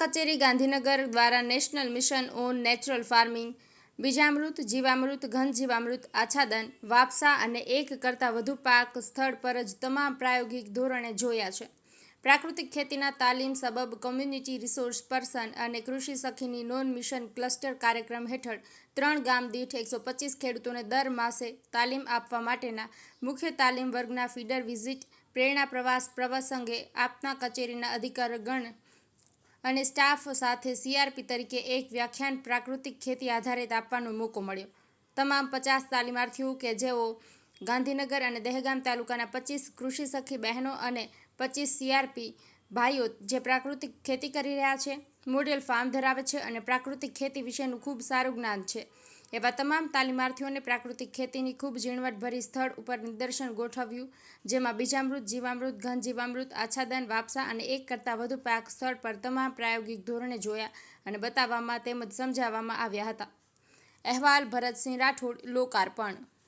કચેરી ગાંધીનગર દ્વારા national mission on natural farming, બીજામૃત, જીવામૃત, ઘન જીવામૃત, આચ્છાદન, વાપસા અને એક કરતાં વધુ પાક સ્થળ પર જ તમામ પ્રાયોગિક ધોરણે જોયા છે. પ્રાકૃતિક ખેતીના તાલીમ સબબ કોમ્યુનિટી રિસોર્સ પર્સન અને કૃષિ સખીની નોન મિશન ક્લસ્ટર કાર્યક્રમ હેઠળ ત્રણ ગામ દીઠ એકસો પચીસ ખેડૂતોને દર માસે તાલીમ આપવા માટેના મુખ્ય તાલીમ વર્ગના ફીડર વિઝિટ, પ્રેરણા પ્રવાસ પ્રસંગે આપના કચેરીના અધિકારીગણ અને સ્ટાફ સાથે સીઆરપી તરીકે એક વ્યાખ્યાન પ્રાકૃતિક ખેતી આધારિત આપવાનો મોકો મળ્યો. તમામ પચાસ તાલીમાર્થીઓ કે જેઓ ગાંધીનગર અને દહેગામ તાલુકાના પચીસ કૃષિ સખી બહેનો અને પચીસ સીઆરપી ભાઈઓ જે પ્રાકૃતિક ખેતી કરી રહ્યા છે, મોડેલ ફાર્મ ધરાવે છે અને પ્રાકૃતિક ખેતી વિશેનું ખૂબ સારું જ્ઞાન છે. એવા તમામ તાલીમાર્થીઓને પ્રાકૃતિક ખેતીની ખૂબ ઝીણવટભરી સ્થળ ઉપર નિદર્શન ગોઠવ્યું, જેમાં બીજામૃત, જીવામૃત ઘન જીવામૃત આચ્છાદન વાપસા અને એક કરતાં વધુ પાક સ્થળ પર તમામ પ્રાયોગિક ધોરણે જોયા અને બતાવવામાં તેમજ સમજાવવામાં આવ્યા હતા. અહેવાલ ભરતસિંહ રાઠોડ, લોકાર્પણ.